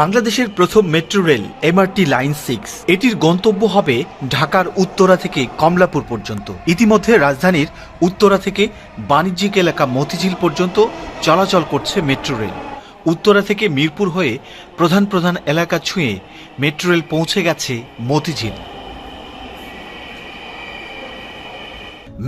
বাংলাদেশের প্রথম metro rail MRT line six. এটির গন্তব্য হবে ঢাকার উত্তরা থেকে কমলাপুর পর্যন্ত। ইতিমধ্যে রাজধানীর উত্তরা থেকে বাণিজ্যিক এলাকা মতিঝিল পর্যন্ত চলাচল করছে মেট্রো রেল। উত্তরা থেকে মিরপুর হয়ে প্রধান প্রধান এলাকা ছুঁয়ে মেট্রো রেল পৌঁছে গেছে মতিঝিল।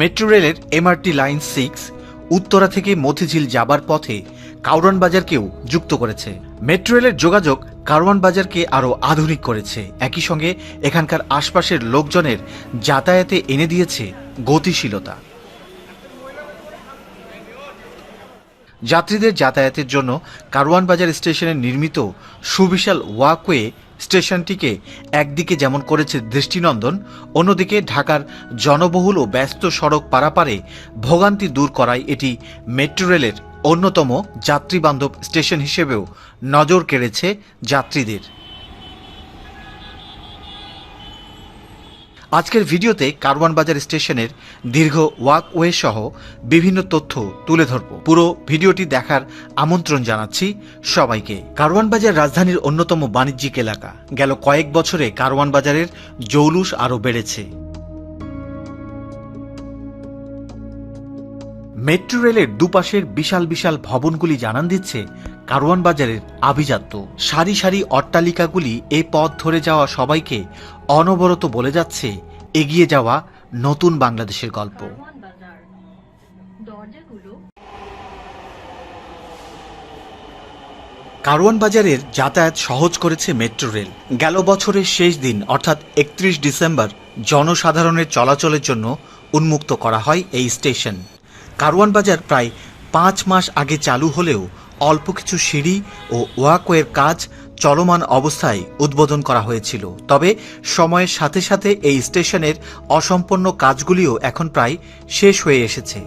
মেট্রো রেলের এমআরটি লাইন সিক্স উত্তরা থেকে মতিঝিল যাবার পথে কাউরান বাজারকেও যুক্ত করেছে। মেট্রো রেলের যোগাযোগ কারওয়ান বাজারকে আরও আধুনিক করেছে। একই সঙ্গে এখানকার আশপাশের লোকজনের যাতায়াতে এনে দিয়েছে গতিশীলতা। যাত্রীদের যাতায়াতের জন্য কারওয়ান বাজার স্টেশনে নির্মিত সুবিশাল ওয়াকওয়ে স্টেশনটিকে একদিকে যেমন করেছে দৃষ্টিনন্দন, অন্যদিকে ঢাকার জনবহুল ও ব্যস্ত সড়ক পারাপারে ভোগান্তি দূর করায় এটি মেট্রো রেলের অন্যতম যাত্রীবান্ধব স্টেশন হিসেবেও নজর কেড়েছে যাত্রীদের। আজকের ভিডিওতে কারওয়ান বাজার স্টেশনের দীর্ঘ ওয়াকওয়ে সহ বিভিন্ন তথ্য তুলে ধরব। পুরো ভিডিওটি দেখার আমন্ত্রণ জানাচ্ছি সবাইকে। কারওয়ান বাজার রাজধানীর অন্যতম বাণিজ্যিক এলাকা। গেল কয়েক বছরে কারওয়ান বাজারের জৌলুস আরও বেড়েছে। মেট্রো রেলের দুপাশের বিশাল বিশাল ভবনগুলি জানান দিচ্ছে কারওয়ান বাজারের আভিজাত্য। সারি সারি অট্টালিকাগুলি এ পথ ধরে যাওয়া সবাইকে অনবরত বলে যাচ্ছে এগিয়ে যাওয়া নতুন বাংলাদেশের গল্প। কারওয়ান বাজারের যাতায়াত সহজ করেছে মেট্রো রেল। গেল বছরের শেষ দিন, অর্থাৎ একত্রিশ ডিসেম্বর, জনসাধারণের চলাচলের জন্য উন্মুক্ত করা হয় এই স্টেশন। কারওয়ান বাজার প্রায় পাঁচ মাস আগে চালু হলেও অল্প কিছু সিঁড়ি ও ওয়াকওয়ের কাজ চলমান অবস্থায় উদ্বোধন করা হয়েছিল। তবে সময়ের সাথে সাথে এই স্টেশনের অসম্পন্ন কাজগুলিও এখন প্রায় শেষ হয়ে এসেছে।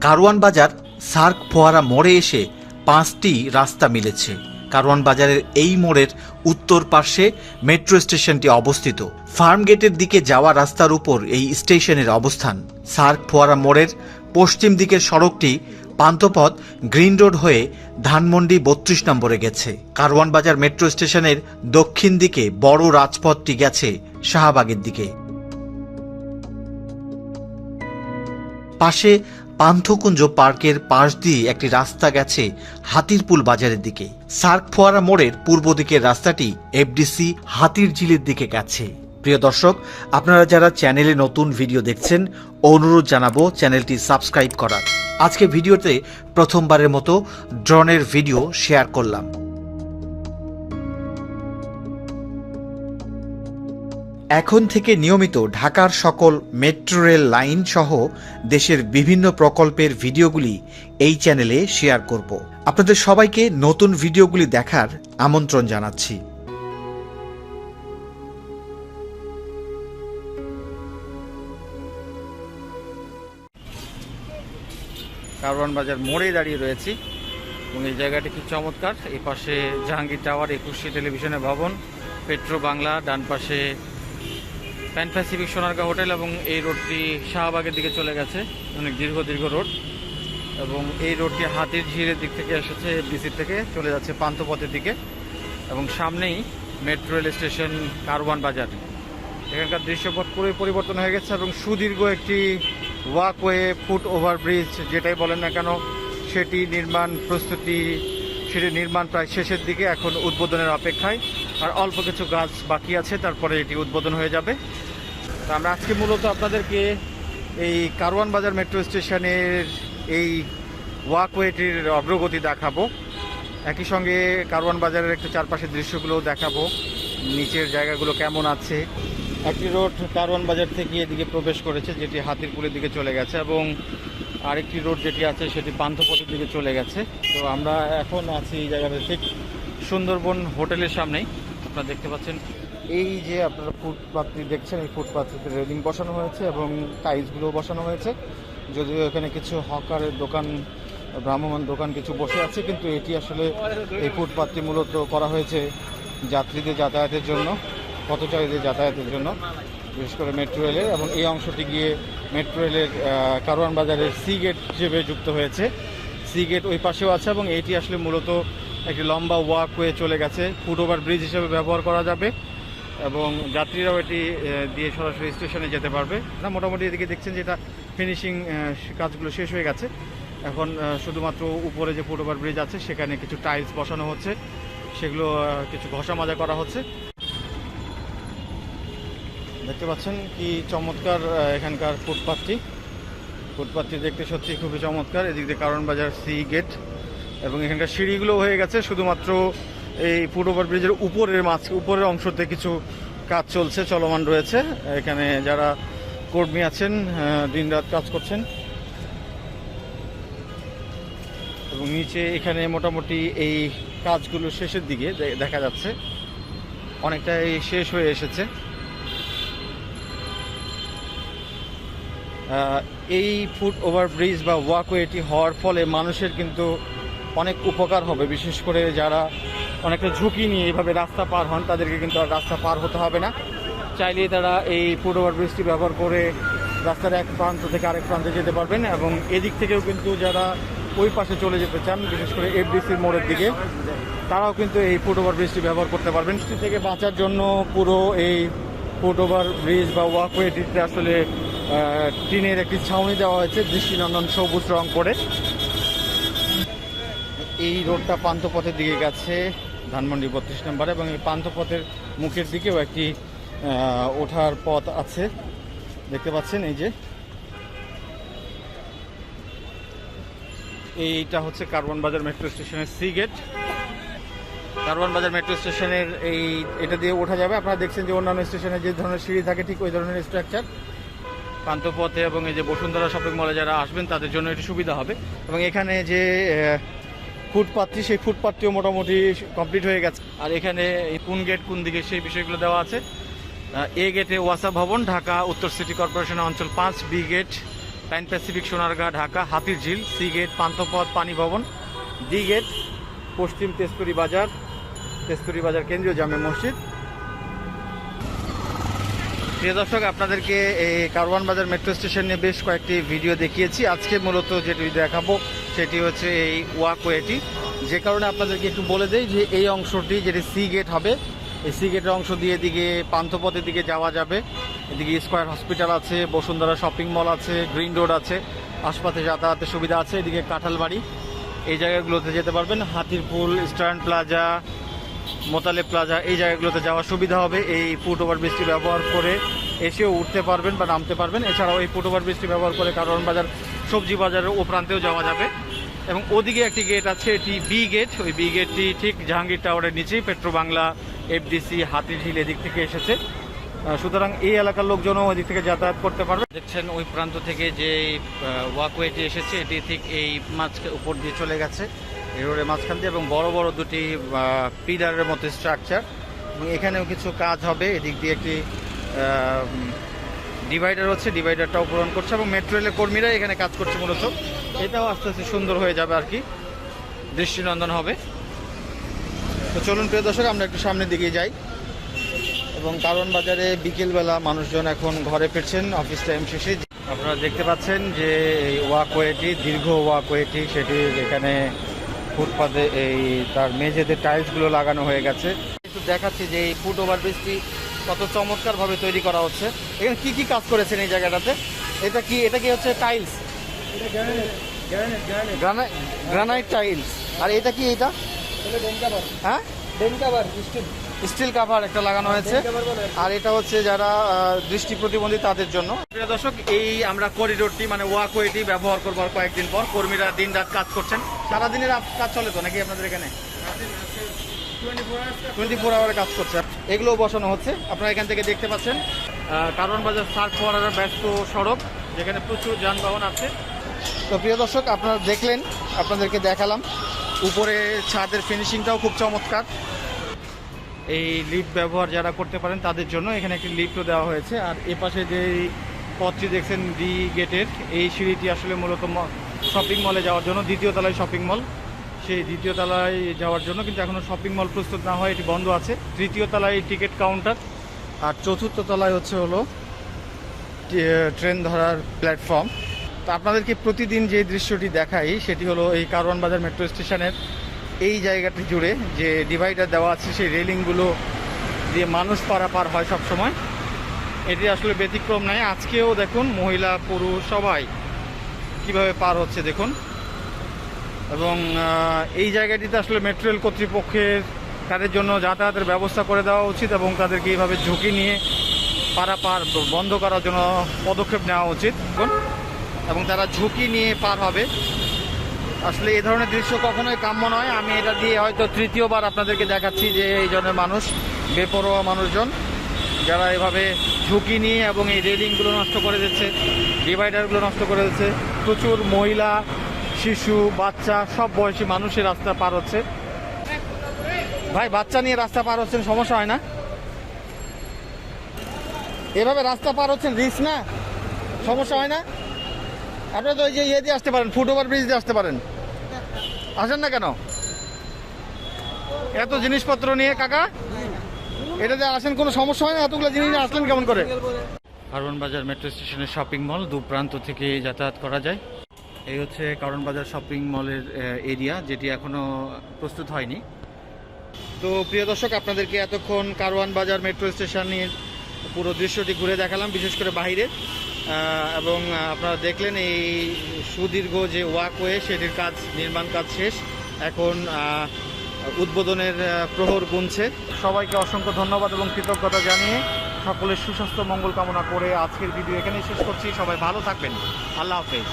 কারওয়ান বাজার সার্ক ফোয়ারা মোড়ে এসে পাঁচটি রাস্তা মিলেছে। কারওয়ান বাজারের এই মোড়ের উত্তর পার্শ্বে মেট্রো স্টেশনটি অবস্থিত। ফার্ম গেটের দিকে যাওয়া রাস্তার উপর এই স্টেশনের অবস্থান। সার্ক ফোয়ারা মোড়ের পশ্চিম দিকের সড়কটি পান্থপথ গ্রিন রোড হয়ে ধানমন্ডি বত্রিশ নম্বরে গেছে। কারওয়ান বাজার মেট্রো স্টেশনের দক্ষিণ দিকে বড় রাজপথটি গেছে শাহবাগের দিকে। পাশে পান্থকুঞ্জ পার্কের পাশ দিয়ে একটি রাস্তা গেছে হাতিরপুল বাজারের দিকে। সার্ক ফোয়ারা মোড়ের পূর্ব দিকের রাস্তাটি এফডিসি হাতির ঝিলের দিকে গেছে। প্রিয় দর্শক, আপনারা যারা চ্যানেলে নতুন ভিডিও দেখছেন, অনুরোধ জানাব চ্যানেলটি সাবস্ক্রাইব করার। আজকে ভিডিওতে প্রথমবারের মতো ড্রোনের ভিডিও শেয়ার করলাম। এখন থেকে নিয়মিত ঢাকার সকল মেট্রো রেল লাইন সহ দেশের বিভিন্ন প্রকল্পের ভিডিওগুলি এই চ্যানেলে শেয়ার করব। আপনাদের সবাইকে নতুন ভিডিওগুলি দেখার আমন্ত্রণ জানাচ্ছি। কারওয়ান বাজার মোড়ে দাঁড়িয়ে রয়েছি। এবং এই জায়গাটি খুব চমৎকার। এই পাশে জাহাঙ্গীর টাওয়ার, একুশে টেলিভিশনের ভবন, পেট্রো বাংলা, ডান পাশে প্যান প্যাসিফিক সোনারগাঁ হোটেল এবং এই রোডটি শাহবাগের দিকে চলে গেছে, অনেক দীর্ঘ দীর্ঘ রোড। এবং এই রোডটি হাতির ঝিলের দিক থেকে এসেছে ডিসির থেকে চলে যাচ্ছে পান্থপথের দিকে। এবং সামনেই মেট্রো রেল স্টেশন কারওয়ান বাজার। এখানকার দৃশ্যপট পুরোই পরিবর্তন হয়ে গেছে এবং সুদীর্ঘ একটি ওয়াকওয়ে ফুট ওভারব্রিজ যেটাই বলেন না কেন, সেটি নির্মাণ প্রস্তুতি সেটি নির্মাণ প্রায় শেষের দিকে এখন উদ্বোধনের অপেক্ষায়। আর অল্প কিছু গাছ বাকি আছে, তারপরে এটি উদ্বোধন হয়ে যাবে। তো আমরা আজকে মূলত আপনাদেরকে এই কারওয়ান বাজার মেট্রো স্টেশনের এই ওয়াকওয়েটির অগ্রগতি দেখাবো। একই সঙ্গে কারওয়ান বাজারের একটু চারপাশের দৃশ্যগুলোও দেখাবো, নিচের জায়গাগুলো কেমন আছে। একটি রোড কারওয়ান বাজার থেকে এদিকে প্রবেশ করেছে, যেটি হাতিরপুলের দিকে চলে গেছে এবং আরেকটি রোড যেটি আছে সেটি পান্থপথের দিকে চলে গেছে। তো আমরা এখন আছি এই জায়গাটা ঠিক সুন্দরবন হোটেলের সামনেই। আপনারা দেখতে পাচ্ছেন এই যে আপনারা ফুটপাথটি দেখছেন, এই ফুটপাথটিতে রেলিং বসানো হয়েছে এবং টাইলসগুলো বসানো হয়েছে। যদিও এখানে কিছু হকারের দোকান ভ্রাম্যমান দোকান কিছু বসে আছে, কিন্তু এটি আসলে এই ফুটপাথটি মূলত করা হয়েছে যাত্রীদের যাতায়াতের জন্য, পথচারীদের যাতায়াতের জন্য, বিশেষ করে মেট্রো রেলের এবং এই অংশটি গিয়ে মেট্রো রেলের কারওয়ান বাজারের সি গেট হিসেবে যুক্ত হয়েছে। সি গেট ওই পাশেও আছে এবং এটি আসলে মূলত একটি লম্বা ওয়াকওয়ে চলে গেছে। ফুট ওভার ব্রিজ হিসেবে ব্যবহার করা যাবে। এবং যাত্রীরাও এটি দিয়ে সরাসরি স্টেশনে যেতে পারবে। না, মোটামুটি এদিকে দেখছেন যে এটা ফিনিশিং কাজগুলো শেষ হয়ে গেছে। এখন শুধুমাত্র উপরে যে ফুট ওভার ব্রিজ আছে, সেখানে কিছু টাইলস বসানো হচ্ছে। সেগুলো কিছু ঘষা মাজা করা হচ্ছে। দেখতে পাচ্ছেন কি চমৎকার এখানকার ফুটপাথটি ফুটপাথটি দেখতে সত্যি খুবই চমৎকার। এদিক দিয়ে কারণ বাজার সি গেট এবং এখানকার সিঁড়িগুলো হয়ে গেছে। শুধুমাত্র এই ফুট ওভার ব্রিজের উপরের মাছ, উপরের অংশতে কিছু কাজ চলছে, চলমান রয়েছে। এখানে যারা কর্মী আছেন দিন রাত কাজ করছেন। এবং নিচে এখানে মোটামুটি এই কাজগুলো শেষের দিকে দেখা যাচ্ছে। অনেকটাই শেষ হয়ে এসেছে। এই ফুট ওভার ব্রিজ বা ওয়াকওয়েটি হওয়ার ফলে মানুষের কিন্তু অনেক উপকার হবে, বিশেষ করে যারা অনেকটা ঝুঁকি নিয়ে এইভাবে রাস্তা পার হন, তাদেরকে কিন্তু আর রাস্তা পার হতে হবে না। চাইলে তারা এই ওভার ব্রিজটি ব্যবহার করে রাস্তার এক প্রান্ত থেকে আরেক প্রান্তে যেতে পারবেন এবং এদিক থেকেও কিন্তু যারা ওই পাশে চলে যেতে চান, বিশেষ করে এফডিসির মোড়ের দিকে, তারাও কিন্তু এই ফুট ওভার ব্রিজটি ব্যবহার করতে পারবেন। বৃষ্টি থেকে বাঁচার জন্য পুরো এই ফুট ওভার ব্রিজ বা ওয়াকওয়েটিতে আসলে টিনের একটি ছাউনি দেওয়া হয়েছে, দৃষ্টিনন্দন সবুজ রং করে। এই রোডটা পান্থপথের দিকে গেছে। ধানমন্ডি বত্রিশ নম্বরে এবং এই পান্থপথের মুখের দিকেও একটি ওঠার পথ আছে। দেখতে পাচ্ছেন এই যে। এইটা হচ্ছে কার্বন বাজার মেট্রো স্টেশনের সি গেট। কারওয়ান বাজার মেট্রো স্টেশনের এই, এটা দিয়ে ওঠা যাবে। আপনারা দেখছেন যে অন্যান্য স্টেশনে যে ধরনের সিঁড়ি থাকে, ঠিক ওই ধরনের স্ট্রাকচার পান্থপথে এবং এই যে বসুন্ধরা শপিং মলে যারা আসবেন, তাদের জন্য এটি সুবিধা হবে। এবং এখানে যে ফুটপাথটি সেই ফুটপাথটিও মোটামুটি কমপ্লিট হয়ে গেছে। আর এখানে কোন গেট কোন দিকে সেই বিষয়গুলো দেওয়া আছে। এ গেটে ওয়াসা ভবন, ঢাকা উত্তর সিটি কর্পোরেশন অঞ্চল পাঁচ, B gate pan pacific Sonargaon, Dhaka Hatir Jheel C gate Panthapath পানি ভবন, ডি গেট পশ্চিম তেজপুরি বাজার তেজপুরি বাজার কেন্দ্রীয় জামে মসজিদ। প্রিয় দর্শক, আপনাদেরকে এই কারওয়ান বাজার মেট্রো স্টেশন নিয়ে বেশ কয়েকটি ভিডিও দেখিয়েছি। আজকে মূলত যেটি দেখাবো সেটি হচ্ছে এই ওয়াকওয়েটি। যে কারণে আপনাদেরকে একটু বলে দেই যে এই অংশটি, যেটি সি গেট হবে, এই সি গেটের অংশ দিয়ে এদিকে পান্থপথের দিকে যাওয়া যাবে। এদিকে স্কোয়ার হসপিটাল আছে, বসুন্ধরা শপিং মল আছে, গ্রিন রোড আছে, আশপাশে যাতায়াতের সুবিধা আছে, এদিকে কাঁঠালবাড়ি। এই জায়গাগুলোতে যেতে পারবেন, হাতিরপুল, স্টার্ন প্লাজা, মোতালে প্লাজা, এই জায়গাগুলোতে যাওয়ার সুবিধা হবে। এই ফুট ওভার ব্রিজটি ব্যবহার করে এসেও উঠতে পারবেন বা নামতে পারবেন। এছাড়াও এই ফুট ওভার ব্রিজটি ব্যবহার করে কারণ বাজার, সবজি বাজারের ও প্রান্তেও যাওয়া যাবে। এবং ওদিকে একটি গেট আছে, এটি বি গেট ওই বি গেটটি ঠিক জাহাঙ্গীর টাওয়ারের নিচেই পেট্রো বাংলা এফডিসি হাতিঝিল এদিক থেকে এসেছে। সুতরাং এই এলাকার লোকজনও ওই দিক থেকে যাতায়াত করতে পারবে। দেখছেন ওই প্রান্ত থেকে যে ওয়াকওয়েটি এসেছে, এটি ঠিক এই মাঝ উপর দিয়ে চলে গেছে। এই মাঝখান দিয়ে এবং বড় বড় দুটি পিলারের মতো স্ট্রাকচার এবং এখানেও কিছু কাজ হবে। এদিক দিয়ে একটি ডিভাইডার হচ্ছে। ডিভাইডারটাও পূরণ করছে এবং মেট্রো রেলের কর্মীরা এখানে কাজ করছে মূলত। এটাও আস্তে আস্তে সুন্দর হয়ে যাবে আর কি। দৃষ্টিনন্দন হবে। তো চলুন প্রিয় দর্শক, আমরা একটু সামনের দিকে যাই। এবং কারণ বাজারে বিকেলবেলা মানুষজন এখন ঘরে ফিরছেন অফিস টাইম শেষে। আপনারা দেখতে পাচ্ছেন যে এই ওয়াকওয়েটি, দীর্ঘ ওয়াকওয়েটি, সেটি এখানে ফুটপাতে এই তার মেঝেতে টাইলসগুলো লাগানো হয়ে গেছে। একটু দেখাচ্ছি যে এই ফুট ওভার ব্রিজটি কত চমৎকারভাবে তৈরি করা হচ্ছে। এখানে কি কি কাজ করেছেন এই জায়গাটাতে? এটা কি এটা কি হচ্ছে টাইলস? Granite tiles. আর এটা কি এটা হ্যাঁ? স্টিল কাভার একটা লাগানো হয়েছে। আর এটা হচ্ছে যারা দৃষ্টি প্রতিবন্ধী তাদের জন্য। প্রিয় দর্শক এই আমরা করিডোরটি মানে ওয়াকওয়েটি ব্যবহার করবার কয়েকদিন পর। কর্মীরা দিন রাত কাজ করছেন। সারাদিনের কাজ চলে তো নাকি আপনাদের এখানে? টোয়েন্টি ফোর আওয়ার কাজ করছে। এগুলো বসানো হচ্ছে। আপনারা এখান থেকে দেখতে পাচ্ছেন। কারণ বাজার সার্ক ফোয়ারার ব্যস্ত সড়ক যেখানে প্রচুর যানবাহন আছে। তো প্রিয় দর্শক, আপনারা দেখলেন, আপনাদেরকে দেখালাম। উপরে ছাদের ফিনিশিংটাও খুব চমৎকার। এই লিফট ব্যবহার যারা করতে পারেন, তাদের জন্য এখানে একটি লিফটও দেওয়া হয়েছে। আর এ পাশে যে পথটি দেখছেন ডি গেটের এই সিঁড়িটি আসলে মূলত শপিং মলে যাওয়ার জন্য, দ্বিতীয় তলায় শপিং মল সেই দ্বিতীয় তলায় যাওয়ার জন্য কিন্তু এখনও শপিং মল প্রস্তুত না হয় এটি বন্ধ আছে। তৃতীয় তলায় টিকিট কাউন্টার আর চতুর্থ তলায় হচ্ছে হলো ট্রেন ধরার প্ল্যাটফর্ম তো আপনাদেরকে প্রতিদিন যে দৃশ্যটি দেখাই সেটি হলো এই কারওয়ান বাজার মেট্রো স্টেশনের এই জায়গাটি জুড়ে যে ডিভাইডার দেওয়া আছে, সেই রেলিংগুলো দিয়ে মানুষ পারাপার হয় সব সময় এটি আসলে ব্যতিক্রম নাই আজকেও দেখুন মহিলা, পুরুষ সবাই কীভাবে পার হচ্ছে দেখুন। এবং এই জায়গাটিতে আসলে মেট্রো রেল কর্তৃপক্ষের, তাদের জন্য যাতায়াতের ব্যবস্থা করে দেওয়া উচিত এবং তাদেরকে এইভাবে ঝুঁকি নিয়ে পারাপার বন্ধ করার জন্য পদক্ষেপ নেওয়া উচিত। এবং তারা ঝুঁকি নিয়ে পার হবে। আসলে এই ধরনের দৃশ্য কখনোই কাম্য নয়। আমি এটা দিয়ে হয়তো তৃতীয়বার আপনাদেরকে দেখাচ্ছি যে এই ধরনের মানুষ, বেপরোয়া মানুষজন, যারা এভাবে ঝুঁকি নিয়ে এবং এই রেলিংগুলো নষ্ট করে দিচ্ছে, ডিভাইডারগুলো নষ্ট করে দিচ্ছে। প্রচুর মহিলা, শিশু, বাচ্চা, সব বয়সী মানুষের রাস্তা পার হচ্ছে। ভাই, বাচ্চা নিয়ে রাস্তা পার হচ্ছেন সমস্যা হয় না? এভাবে রাস্তা পার হচ্ছেন, রিস্ক না? সমস্যা হয় না? আপনারা তো ওই যে ইয়ে দিয়ে আসতে পারেন ফুট ওভার ব্রিজ দিয়ে আসতে পারেন। আসেন না কেন? এত জিনিসপত্র নিয়ে কাকা? এটাতে আসেন কোনো সমস্যা হয় না? এতগুলো জিনিস আসলেন কেমন করে? কারণ বাজার মেট্রো স্টেশনের শপিং মল দু প্রান্ত থেকে যাতায়াত করা যায়। এই হচ্ছে কারণ বাজার শপিং মলের এরিয়া যেটি এখনও প্রস্তুত হয়নি। তো প্রিয় দর্শক আপনাদেরকে এতক্ষণ কারওয়ান বাজার মেট্রো স্টেশনের পুরো দৃশ্যটি ঘুরে দেখালাম বিশেষ করে বাইরে। আহ, এবং আপনারা দেখলেন এই সুদীর্ঘ যে ওয়াকওয়ে সেটির কাজ, নির্মাণ কাজ শেষ। এখন উদ্বোধনের প্রহর গুনছে। সবাইকে অসংখ্য ধন্যবাদ এবং কৃতজ্ঞতা জানিয়ে সকলের সুস্বাস্থ্য, মঙ্গল কামনা করে আজকের ভিডিও এখানেই শেষ করছি। সবাই ভালো থাকবেন। আল্লাহ হাফেজ।